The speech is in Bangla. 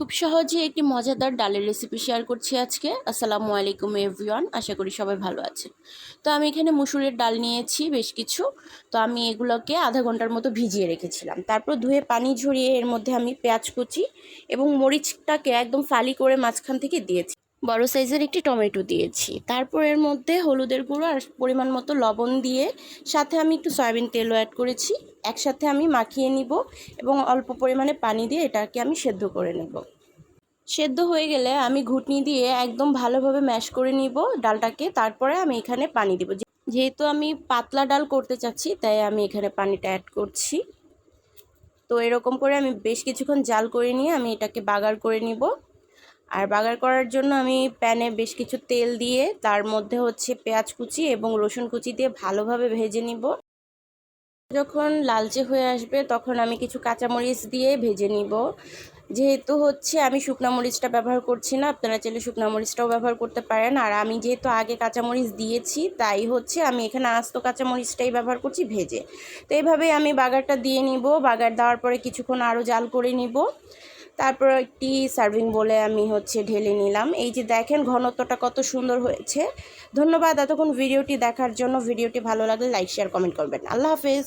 খুব সহজে একটি মজাদার ডালের রেসিপি শেয়ার করছি আজকে। আসসালামু আলাইকুম এভরিওয়ান আশা করি সবাই ভালো আছে তো আমি এখানে মুসুরের ডাল নিয়েছি, বেশ কিছু। তো আমি এগুলোকে আধা ঘণ্টার মতো ভিজিয়ে রেখেছিলাম। তারপর ধুয়ে পানি ঝরিয়ে এর মধ্যে আমি পেঁয়াজ কুচি এবং মরিচটাকে একদম ফালি করে মাঝখান থেকে দিয়েছি। বড় সাইজের একটি টমেটো দিয়েছি। তারপর এর মধ্যে হলুদের গুঁড়ো আর পরিমাণ মতো লবণ দিয়ে সাথে আমি একটু সয়াবিন তেলও অ্যাড করেছি। একসাথে আমি মাখিয়ে নিব এবং অল্প পরিমাণে পানি দিয়ে এটাকে আমি সেদ্ধ করে নেব। সেদ্ধ হয়ে গেলে আমি ঘুটনি দিয়ে একদম ভালোভাবে ম্যাশ করে নিব ডালটাকে। তারপরে আমি এখানে পানি দিব। যেহেতু আমি পাতলা ডাল করতে চাচ্ছি, তাই আমি এখানে পানিটা অ্যাড করছি। তো এরকম করে আমি বেশ কিছুক্ষণ জাল করে নিয়ে আমি এটাকে বাগার করে নিব। আর বাগার করার জন্য আমি প্যানে বেশ কিছু তেল দিয়ে তার মধ্যে হচ্ছে পেঁয়াজ কুচি এবং রসুন কুচি দিয়ে ভালোভাবে ভেজে নিব। যখন লালচে হয়ে আসবে তখন আমি কিছু কাঁচামরিচ দিয়ে ভেজে নিব। যেহেতু হচ্ছে আমি শুকনা মরিচটা ব্যবহার করছি না, আপনারা চাইলে শুকনা মরিচটাও ব্যবহার করতে পারেন। আর আমি যেহেতু আগে কাঁচামরিচ দিয়েছি, তাই হচ্ছে আমি এখানে আস্ত কাঁচামরিচটাই ব্যবহার করছি ভেজে। তো এইভাবেই আমি বাগারটা দিয়ে নিব। বাগার দেওয়ার পরে কিছুক্ষণ আরও জাল করে নিব। তারপর একটি সার্ভিং বলে আমি হচ্ছে ঢেলে নিলাম। এই যে দেখেন ঘনত্বটা কত সুন্দর হয়েছে। ধন্যবাদ এতক্ষণ ভিডিওটি দেখার জন্য। ভিডিওটি ভালো লাগলে লাইক শেয়ার কমেন্ট করবেন। আল্লাহ হাফেজ।